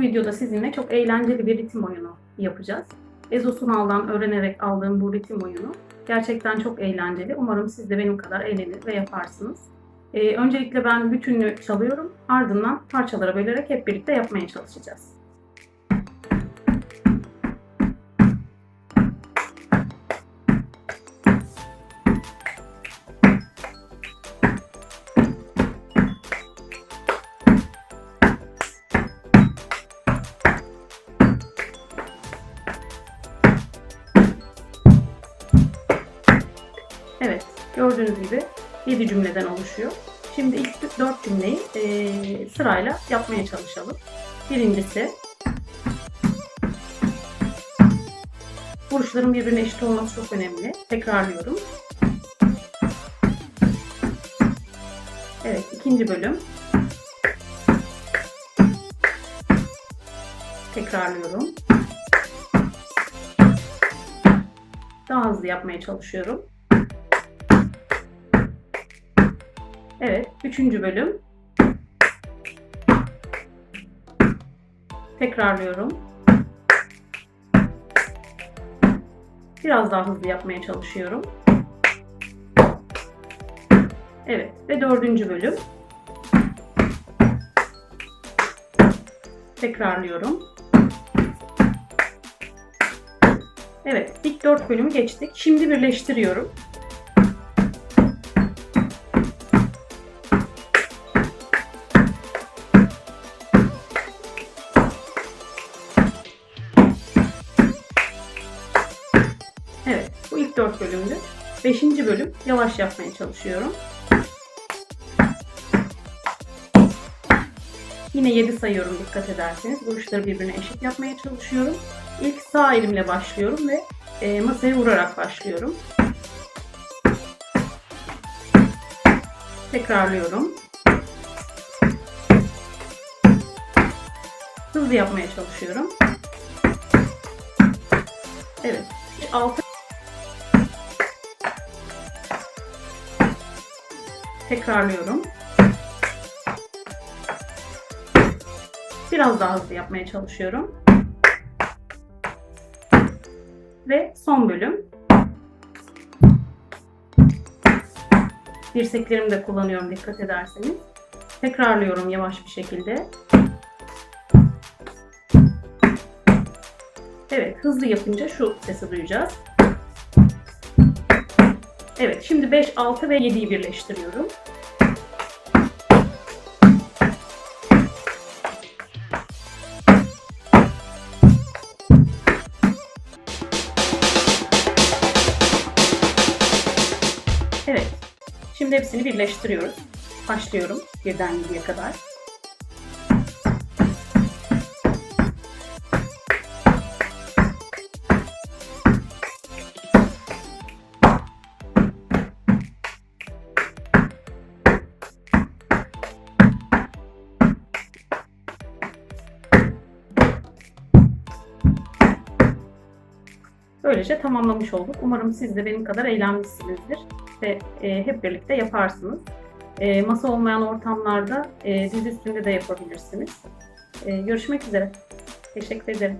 videoda sizinle çok eğlenceli bir ritim oyunu yapacağız. Ezo Sunal'dan öğrenerek aldığım bu ritim oyunu gerçekten çok eğlenceli. Umarım siz de benim kadar eğlenir ve yaparsınız. Ee, öncelikle ben bütünlü çalıyorum. Ardından parçalara bölerek hep birlikte yapmaya çalışacağız. Evet, gördüğünüz gibi 7 cümleden oluşuyor. Şimdi ilk 4 cümleyi e, sırayla yapmaya çalışalım. Birincisi, vuruşların birbirine eşit olması çok önemli. Tekrarlıyorum. Evet, ikinci bölüm. Tekrarlıyorum. Daha hızlı yapmaya çalışıyorum. Evet, üçüncü bölüm. Tekrarlıyorum. Biraz daha hızlı yapmaya çalışıyorum. Evet ve dördüncü bölüm. Tekrarlıyorum. Evet, ilk dört bölümü geçtik. Şimdi birleştiriyorum. Evet, bu ilk dört bölümdü. Beşinci bölüm yavaş yapmaya çalışıyorum. Yine 7 sayıyorum dikkat ederseniz. Vuruşları birbirine eşit yapmaya çalışıyorum. İlk sağ elimle başlıyorum ve e, masaya vurarak başlıyorum. Tekrarlıyorum. Hızlı yapmaya çalışıyorum. Evet. 6 Tekrarlıyorum. Biraz daha hızlı yapmaya çalışıyorum. Ve son bölüm. Dirseklerimi de kullanıyorum dikkat ederseniz. Tekrarlıyorum yavaş bir şekilde. Evet, hızlı yapınca şu sesi duyacağız. Evet, şimdi 5, 6 ve 7'yi birleştiriyorum. Evet, şimdi hepsini birleştiriyoruz. Başlıyorum birden 7'ye kadar. Böylece tamamlamış olduk. Umarım siz de benim kadar eğlenmişsinizdir ve e, hep birlikte yaparsınız. E, masa olmayan ortamlarda e, diz üstünde de yapabilirsiniz. E, görüşmek üzere. Teşekkür ederim.